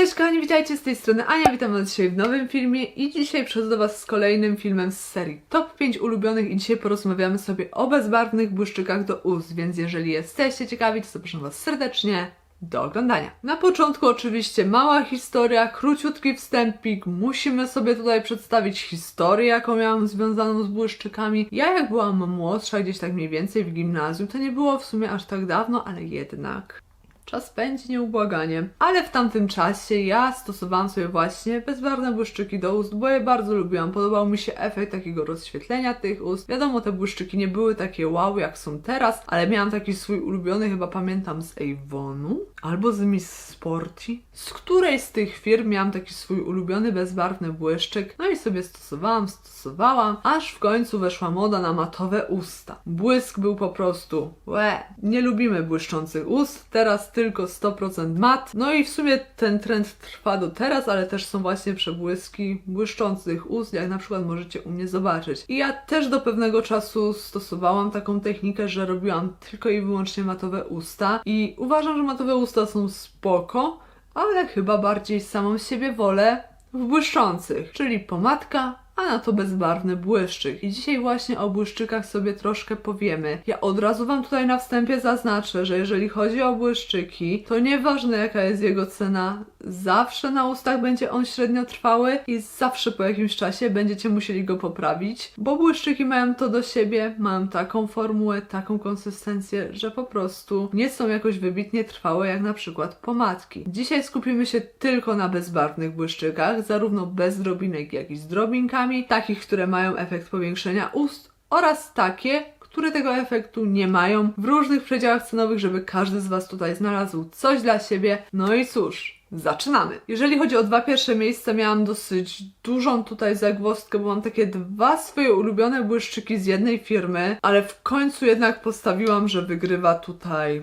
Cześć kochani, witajcie z tej strony Ania, witam was dzisiaj w nowym filmie i dzisiaj przychodzę do was z kolejnym filmem z serii Top 5 ulubionych i dzisiaj porozmawiamy sobie o bezbarwnych błyszczykach do ust, więc jeżeli jesteście ciekawi, to zapraszam was serdecznie do oglądania. Na początku oczywiście mała historia, króciutki wstępik. Musimy sobie tutaj przedstawić historię, jaką miałam związaną z błyszczykami. Ja jak byłam młodsza, gdzieś tak mniej więcej w gimnazjum, to nie było w sumie aż tak dawno, ale jednak Czas pędzi nieubłaganie. Ale w tamtym czasie ja stosowałam sobie właśnie bezbarwne błyszczyki do ust, bo je bardzo lubiłam. Podobał mi się efekt takiego rozświetlenia tych ust. Wiadomo, te błyszczyki nie były takie wow jak są teraz, ale miałam taki swój ulubiony, chyba pamiętam z Avonu albo z Miss Sporty. Z której z tych firm miałam taki swój ulubiony bezbarwny błyszczyk. No i sobie stosowałam, stosowałam, aż w końcu weszła moda na matowe usta. Błysk był po prostu łe. Nie lubimy błyszczących ust, teraz tylko 100% mat. No i w sumie ten trend trwa do teraz, ale też są właśnie przebłyski błyszczących ust, jak na przykład możecie u mnie zobaczyć. I ja też do pewnego czasu stosowałam taką technikę, że robiłam tylko i wyłącznie matowe usta i uważam, że matowe usta są spoko, ale chyba bardziej samą siebie wolę w błyszczących, czyli pomadka, a na to bezbarwny błyszczyk. I dzisiaj właśnie o błyszczykach sobie troszkę powiemy. Ja od razu Wam tutaj na wstępie zaznaczę, że jeżeli chodzi o błyszczyki, to nieważne jaka jest jego cena, zawsze na ustach będzie on średnio trwały i zawsze po jakimś czasie będziecie musieli go poprawić, bo błyszczyki mają to do siebie, mają taką formułę, taką konsystencję, że po prostu nie są jakoś wybitnie trwałe jak na przykład pomadki. Dzisiaj skupimy się tylko na bezbarwnych błyszczykach, zarówno bez drobinek, jak i z drobinkami, takich, które mają efekt powiększenia ust oraz takie, które tego efektu nie mają w różnych przedziałach cenowych, żeby każdy z Was tutaj znalazł coś dla siebie. No i cóż, Zaczynamy. Jeżeli chodzi o dwa pierwsze miejsca, miałam dosyć dużą tutaj zagwozdkę, bo mam takie dwa swoje ulubione błyszczyki z jednej firmy, ale w końcu jednak postawiłam, że wygrywa tutaj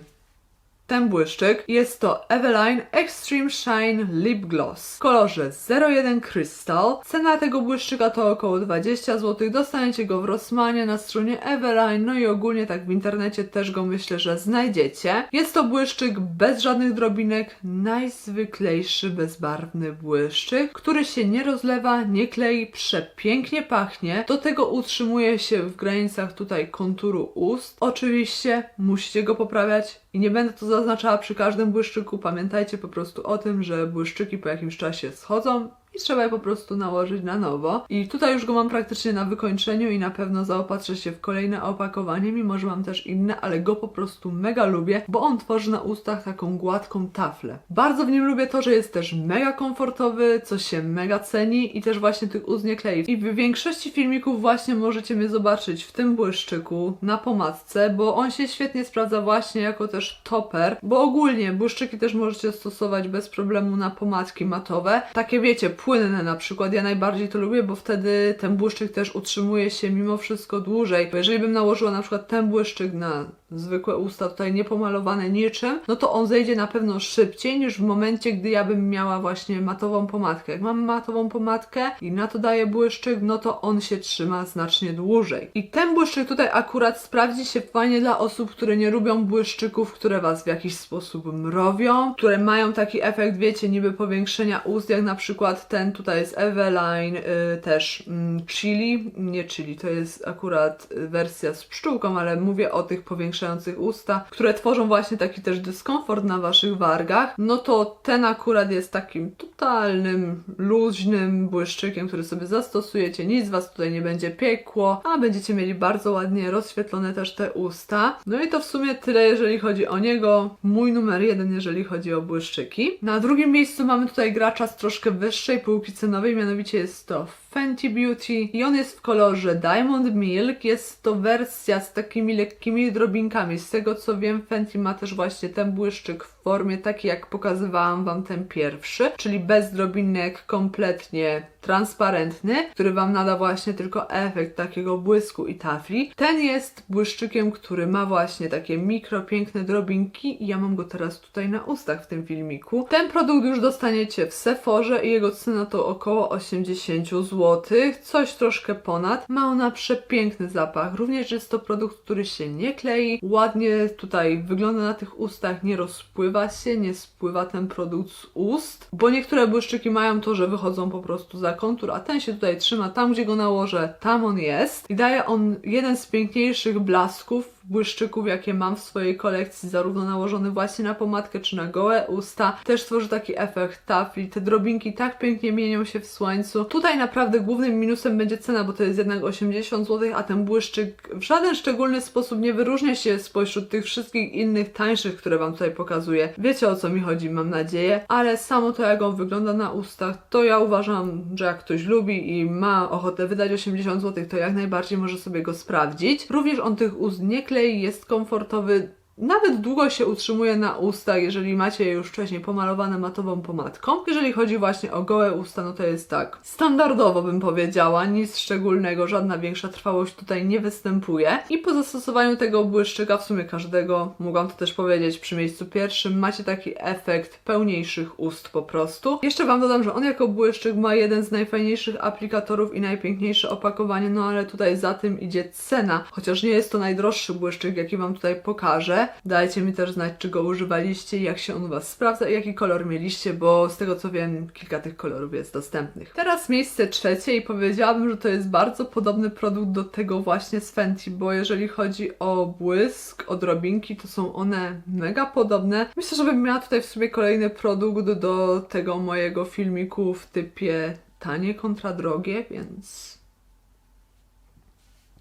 ten błyszczyk. Jest to Eveline Extreme Shine Lip Gloss w kolorze 01 Crystal. Cena tego błyszczyka to około 20 zł. Dostaniecie go w Rossmanie na stronie Eveline, no i ogólnie tak w internecie też go myślę, że znajdziecie. Jest to błyszczyk bez żadnych drobinek, najzwyklejszy bezbarwny błyszczyk, który się nie rozlewa, nie klei, przepięknie pachnie. Do tego utrzymuje się w granicach tutaj konturu ust. Oczywiście musicie go poprawiać i nie będę to zaznaczała przy każdym błyszczyku. Pamiętajcie po prostu o tym, że błyszczyki po jakimś czasie schodzą i trzeba je po prostu nałożyć na nowo. I tutaj już go mam praktycznie na wykończeniu i na pewno zaopatrzę się w kolejne opakowanie, mimo że mam też inne, ale go po prostu mega lubię, bo on tworzy na ustach taką gładką taflę. Bardzo w nim lubię to, że jest też mega komfortowy, co się mega ceni i też właśnie tych ust nie klei. I w większości filmików właśnie możecie mnie zobaczyć w tym błyszczyku na pomadce, bo on się świetnie sprawdza właśnie jako też topper, bo ogólnie błyszczyki też możecie stosować bez problemu na pomadki matowe. Takie wiecie, płynne na przykład. Ja najbardziej to lubię, bo wtedy ten błyszczyk też utrzymuje się mimo wszystko dłużej. Bo jeżeli bym nałożyła na przykład ten błyszczyk na zwykłe usta, tutaj niepomalowane niczym, no to on zejdzie na pewno szybciej niż w momencie, gdy ja bym miała właśnie matową pomadkę. Jak mam matową pomadkę i na to daję błyszczyk, no to on się trzyma znacznie dłużej. I ten błyszczyk tutaj akurat sprawdzi się fajnie dla osób, które nie lubią błyszczyków, które was w jakiś sposób mrowią, które mają taki efekt, wiecie, niby powiększenia ust, jak na przykład ten tutaj jest Eveline, y, też mm, Chili, nie Chili, to jest akurat y, wersja z pszczółką, ale mówię o tych powiększających usta, które tworzą właśnie taki też dyskomfort na waszych wargach, no to ten akurat jest takim totalnym, luźnym błyszczykiem, który sobie zastosujecie, nic was tutaj nie będzie piekło, a będziecie mieli bardzo ładnie rozświetlone też te usta. No i to w sumie tyle, jeżeli chodzi o niego. Mój numer jeden, jeżeli chodzi o błyszczyki. Na drugim miejscu mamy tutaj gracza z troszkę wyższej półki cenowej, mianowicie jest to Fenty Beauty i on jest w kolorze Diamond Milk. Jest to wersja z takimi lekkimi drobinkami. Z tego co wiem, Fenty ma też właśnie ten błyszczyk w formie takiej, jak pokazywałam Wam ten pierwszy, czyli bez drobinek, kompletnie transparentny, który Wam nada właśnie tylko efekt takiego błysku i tafli. Ten jest błyszczykiem, który ma właśnie takie mikro, piękne drobinki i ja mam go teraz tutaj na ustach w tym filmiku. Ten produkt już dostaniecie w Sephorze i jego cena to około 80 zł, coś troszkę ponad. Ma ona przepiękny zapach, również jest to produkt, który się nie klei, ładnie tutaj wygląda na tych ustach, nie rozpływa wylewa się, nie spływa ten produkt z ust, bo niektóre błyszczyki mają to, że wychodzą po prostu za kontur, a ten się tutaj trzyma tam, gdzie go nałożę, tam on jest. I daje on jeden z piękniejszych blasków, błyszczyków, jakie mam w swojej kolekcji, zarówno nałożony właśnie na pomadkę, czy na gołe usta. Też tworzy taki efekt tafli. Te drobinki tak pięknie mienią się w słońcu. Tutaj naprawdę głównym minusem będzie cena, bo to jest jednak 80 zł, a ten błyszczyk w żaden szczególny sposób nie wyróżnia się spośród tych wszystkich innych tańszych, które Wam tutaj pokazuję. Wiecie o co mi chodzi, mam nadzieję, ale samo to, jak on wygląda na ustach, to ja uważam, że jak ktoś lubi i ma ochotę wydać 80 zł, to jak najbardziej może sobie go sprawdzić. Również on tych ust nie klei, jest komfortowy, nawet długo się utrzymuje na ustach, jeżeli macie je już wcześniej pomalowane matową pomadką. Jeżeli chodzi właśnie o gołe usta, no to jest tak standardowo bym powiedziała, nic szczególnego, żadna większa trwałość tutaj nie występuje. I po zastosowaniu tego błyszczyka, w sumie każdego, mogłam to też powiedzieć przy miejscu pierwszym, macie taki efekt pełniejszych ust po prostu. Jeszcze Wam dodam, że on jako błyszczyk ma jeden z najfajniejszych aplikatorów i najpiękniejsze opakowanie, no ale tutaj za tym idzie cena, chociaż nie jest to najdroższy błyszczyk, jaki Wam tutaj pokażę. Dajcie mi też znać, czy go używaliście, jak się on u Was sprawdza i jaki kolor mieliście, bo z tego co wiem, kilka tych kolorów jest dostępnych. Teraz miejsce trzecie i powiedziałabym, że to jest bardzo podobny produkt do tego właśnie z Fenty, bo jeżeli chodzi o błysk, o drobinki, to są one mega podobne. Myślę, że bym miała tutaj w sobie kolejny produkt do tego mojego filmiku w typie tanie kontra drogie, więc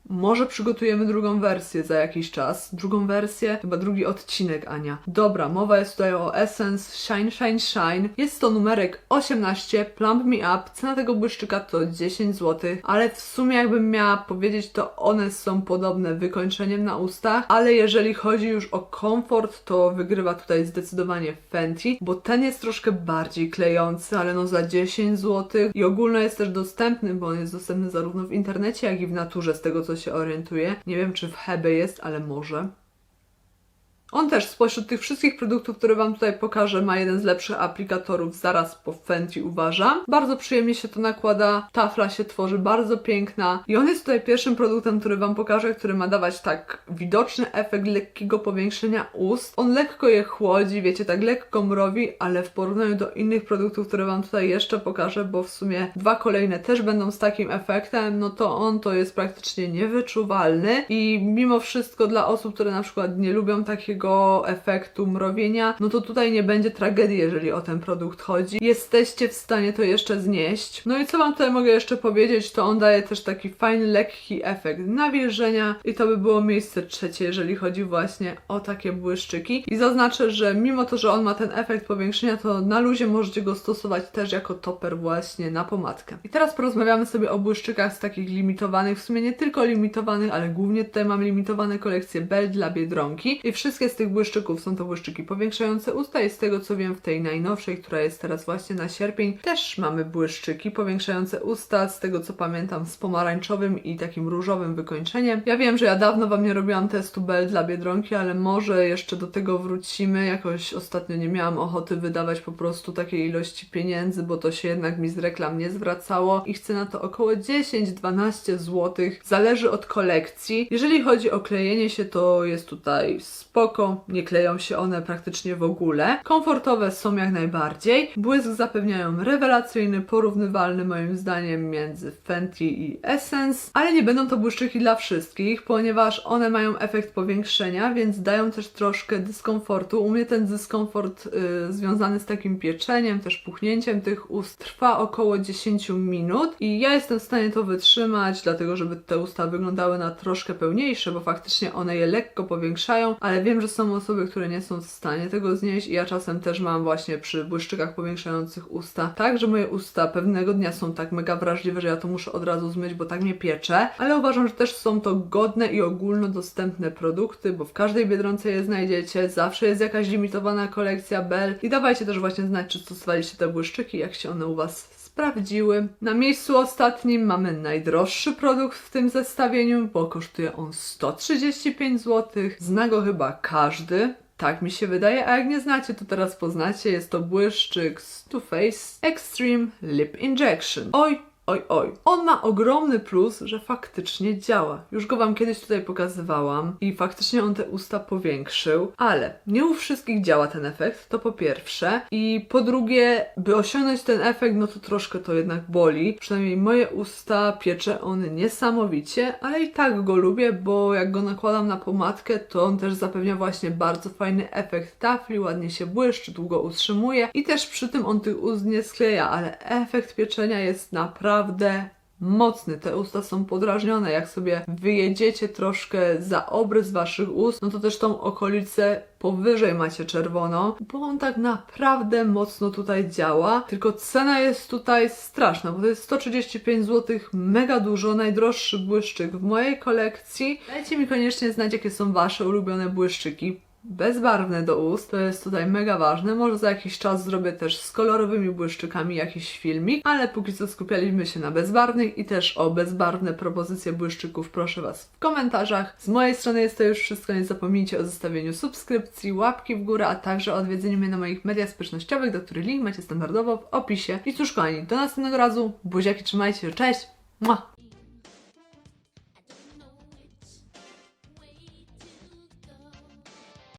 może przygotujemy drugą wersję za jakiś czas. Drugą wersję, chyba drugi odcinek, Ania. Dobra, mowa jest tutaj o Essence Shine Shine Shine. Jest to numerek 18, Plump Me Up. Cena tego błyszczyka to 10 zł, ale w sumie jakbym miała powiedzieć, to one są podobne wykończeniem na ustach, ale jeżeli chodzi już o komfort, to wygrywa tutaj zdecydowanie Fenty, bo ten jest troszkę bardziej klejący, ale no za 10 zł i ogólno jest też dostępny, bo on jest dostępny zarówno w internecie, jak i w naturze, z tego co się orientuję. Nie wiem, czy w Hebe jest, ale może. On też spośród tych wszystkich produktów, które Wam tutaj pokażę, ma jeden z lepszych aplikatorów zaraz po Fenty uważam. Bardzo przyjemnie się to nakłada, tafla się tworzy bardzo piękna i on jest tutaj pierwszym produktem, który Wam pokażę, który ma dawać tak widoczny efekt lekkiego powiększenia ust. On lekko je chłodzi, wiecie, tak lekko mrowi, ale w porównaniu do innych produktów, które Wam tutaj jeszcze pokażę, bo w sumie dwa kolejne też będą z takim efektem, no to on to jest praktycznie niewyczuwalny i mimo wszystko dla osób, które na przykład nie lubią takiego efektu mrowienia, no to tutaj nie będzie tragedii, jeżeli o ten produkt chodzi. Jesteście w stanie to jeszcze znieść. No i co Wam tutaj mogę jeszcze powiedzieć, to on daje też taki fajny, lekki efekt nawilżenia i to by było miejsce trzecie, jeżeli chodzi właśnie o takie błyszczyki. I zaznaczę, że mimo to, że on ma ten efekt powiększenia, to na luzie możecie go stosować też jako toper właśnie na pomadkę. I teraz porozmawiamy sobie o błyszczykach z takich limitowanych, w sumie nie tylko limitowanych, ale głównie tutaj mam limitowane kolekcje Bell dla Biedronki i wszystkie z tych błyszczyków są to błyszczyki powiększające usta i z tego co wiem w tej najnowszej, która jest teraz właśnie na sierpień, też mamy błyszczyki powiększające usta, z tego co pamiętam z pomarańczowym i takim różowym wykończeniem. Ja wiem, że ja dawno Wam nie robiłam testu Bell dla Biedronki, ale może jeszcze do tego wrócimy. Jakoś ostatnio nie miałam ochoty wydawać po prostu takiej ilości pieniędzy, bo to się jednak mi z reklam nie zwracało i chcę na to około 10-12 zł. Zależy od kolekcji. Jeżeli chodzi o klejenie się, to jest tutaj spoko, nie kleją się one praktycznie w ogóle. Komfortowe są jak najbardziej. Błysk zapewniają rewelacyjny, porównywalny moim zdaniem między Fenty i Essence, ale nie będą to błyszczyki dla wszystkich, ponieważ one mają efekt powiększenia, więc dają też troszkę dyskomfortu. U mnie ten dyskomfort y, związany z takim pieczeniem, też puchnięciem tych ust trwa około 10 minut i ja jestem w stanie to wytrzymać, dlatego żeby te usta wyglądały na troszkę pełniejsze, bo faktycznie one je lekko powiększają, ale wiem, że są osoby, które nie są w stanie tego znieść i ja czasem też mam właśnie przy błyszczykach powiększających usta. Tak, że moje usta pewnego dnia są tak mega wrażliwe, że ja to muszę od razu zmyć, bo tak mnie piecze, ale uważam, że też są to godne i ogólnodostępne produkty, bo w każdej Biedronce je znajdziecie, zawsze jest jakaś limitowana kolekcja Bell i dawajcie też właśnie znać, czy stosowaliście te błyszczyki, jak się one u Was sprawdziły. Na miejscu ostatnim mamy najdroższy produkt w tym zestawieniu, bo kosztuje on 135 zł. Zna go chyba każdy. Tak mi się wydaje, a jak nie znacie, to teraz poznacie. Jest to błyszczyk z Too Faced Extreme Lip Injection. Oj, oj, oj. On ma ogromny plus, że faktycznie działa. Już go Wam kiedyś tutaj pokazywałam i faktycznie on te usta powiększył, ale nie u wszystkich działa ten efekt, to po pierwsze. I po drugie, by osiągnąć ten efekt, no to troszkę to jednak boli. Przynajmniej moje usta piecze on niesamowicie, ale i tak go lubię, bo jak go nakładam na pomadkę, to on też zapewnia właśnie bardzo fajny efekt tafli, ładnie się błyszczy, długo utrzymuje i też przy tym on tych ust nie skleja, ale efekt pieczenia jest naprawdę mocny. Te usta są podrażnione. Jak sobie wyjedziecie troszkę za obrys waszych ust, no to też tą okolicę powyżej macie czerwono, bo on tak naprawdę mocno tutaj działa. Tylko cena jest tutaj straszna, bo to jest 135 zł, mega dużo, najdroższy błyszczyk w mojej kolekcji. Dajcie mi koniecznie znać, jakie są wasze ulubione błyszczyki bezbarwne do ust, to jest tutaj mega ważne. Może za jakiś czas zrobię też z kolorowymi błyszczykami jakiś filmik, ale póki co skupialiśmy się na bezbarwnych i też o bezbarwne propozycje błyszczyków proszę Was w komentarzach. Z mojej strony jest to już wszystko, nie zapomnijcie o zostawieniu subskrypcji, łapki w górę, a także o odwiedzeniu mnie na moich mediach społecznościowych, do których link macie standardowo w opisie. I cóż kochani, do następnego razu, buziaki trzymajcie się, cześć! Mua!